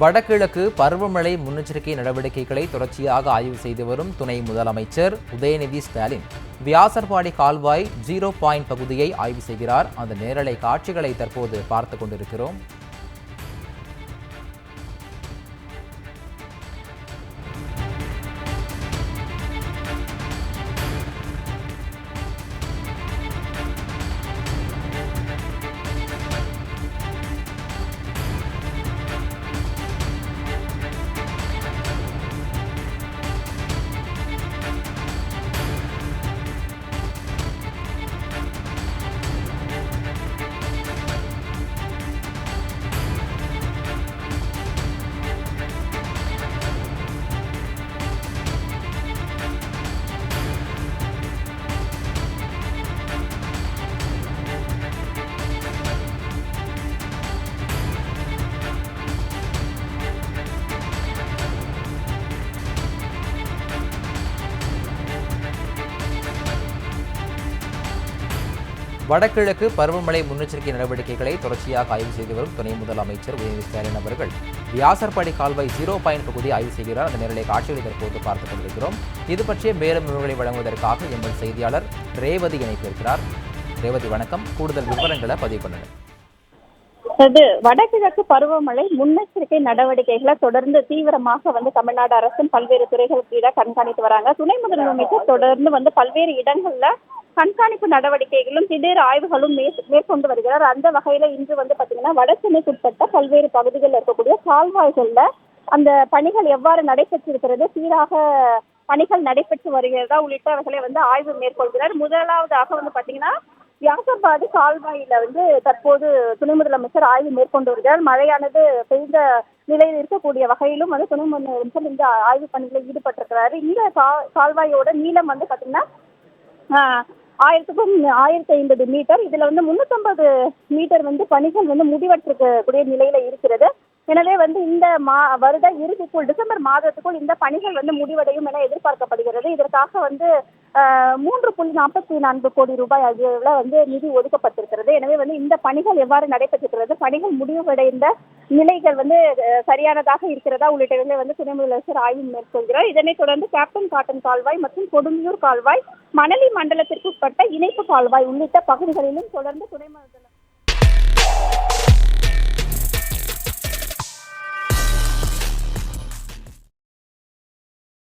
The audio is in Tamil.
வடகிழக்கு பருவமழை முன்னெச்சரிக்கை நடவடிக்கைகளை தொடர்ச்சியாக ஆய்வு செய்து வரும் துணை முதலமைச்சர் உதயநிதி ஸ்டாலின். வியாசர்பாடி கால்வாய் ஜீரோ பாயிண்ட் பகுதியை ஆய்வு செய்கிறார். அந்த நேரலை காட்சிகளை தற்போது பார்த்து கொண்டிருக்கிறோம். வடகிழக்கு பருவமழை முன்னெச்சரிக்கை நடவடிக்கைகளை தொடர்ச்சியாக ஆய்வு செய்து வரும் துணை முதலமைச்சர் உதயநிதி ஸ்டாலின் அவர்கள் வியாசர்பாடி கால்வாய் ஜீரோ பாயிண்ட் பகுதி ஆய்வு செய்கிறார். அந்த நேரலை காட்சிகளை தற்போது பார்த்துக் கொண்டிருக்கிறோம். இது பற்றிய மேலும் விவரங்களை வழங்குவதற்காக எங்கள் செய்தியாளர் ரேவதி இணைப்பிருக்கிறார் ரேவதி வணக்கம். கூடுதல் விவரங்களை பதிவு பண்ணுங்கள் அது வடகிழக்கு பருவமழை முன்னெச்சரிக்கை நடவடிக்கைகளை தொடர்ந்து தீவிரமாக வந்து தமிழ்நாடு அரசின் பல்வேறு துறைகளுக்கு கண்காணித்து வராங்க. துணை முதலமைச்சர் தொடர்ந்து வந்து பல்வேறு இடங்கள்ல கண்காணிப்பு நடவடிக்கைகளும் திடீர் ஆய்வுகளும் மேற்கொண்டு வருகிறார். அந்த வகையில இன்று வந்து பாத்தீங்கன்னா வடசென்னைக்குட்பட்ட பல்வேறு பகுதிகளில் இருக்கக்கூடிய கால்வாய்கள்ல அந்த பணிகள் எவ்வாறு நடைபெற்றிருக்கிறது சீராக பணிகள் நடைபெற்று வருகிறதா உள்ளிட்டவர்களை வந்து ஆய்வு மேற்கொள்கிறார். முதலாவதாக வந்து பாத்தீங்கன்னா வியாசர்பாடி கால்வாயில வந்து தற்போது துணை முதலமைச்சர் ஆய்வு மேற்கொண்டு வருகிறார். மழையானது பெய்த நிலையில் இருக்கக்கூடிய வகையிலும் வந்து துணை முதலமைச்சர் இந்த ஆய்வு பணிகளில் ஈடுபட்டிருக்கிறாரு. இந்த கால்வாயோட நீளம் வந்து பாத்தீங்கன்னா ஆஹ், ஆயிரத்துக்கும் ஆயிரத்தி ஐம்பது மீட்டர். இதுல வந்து முன்னூத்தம்பது மீட்டர் வந்து பணிகள் வந்து முடிவற்றிருக்கக்கூடிய நிலையில இருக்கிறது. எனவே வந்து இந்த மா வருட இறுதிக்குள் டிசம்பர் மாதத்துக்குள் இந்த பணிகள் வந்து முடிவடையும் என எதிர்பார்க்கப்படுகிறது. இதற்காக வந்து மூன்று புள்ளி நாற்பத்தி நான்கு கோடி ரூபாய் ஆகியவுல வந்து நிதி ஒதுக்கப்பட்டிருக்கிறது. எனவே வந்து இந்த பணிகள் எவ்வாறு நடைபெற்றிருக்கிறது? பணிகள் முடிவடைந்த நிலைகள் வந்து சரியானதாக இருக்கிறதா? உள்ளிட்டவர்களை வந்து துணை முதலமைச்சர் ஆய்வு மேற்கொள்கிறார். இதனைத் தொடர்ந்து கேப்டன் காட்டன் கால்வாய் மற்றும் கொடுமையூர் கால்வாய் மணலி மண்டலத்திற்குட்பட்ட இணைப்பு கால்வாய் உள்ளிட்ட பகுதிகளிலும் தொடர்ந்து துணை முதலமைச்சர்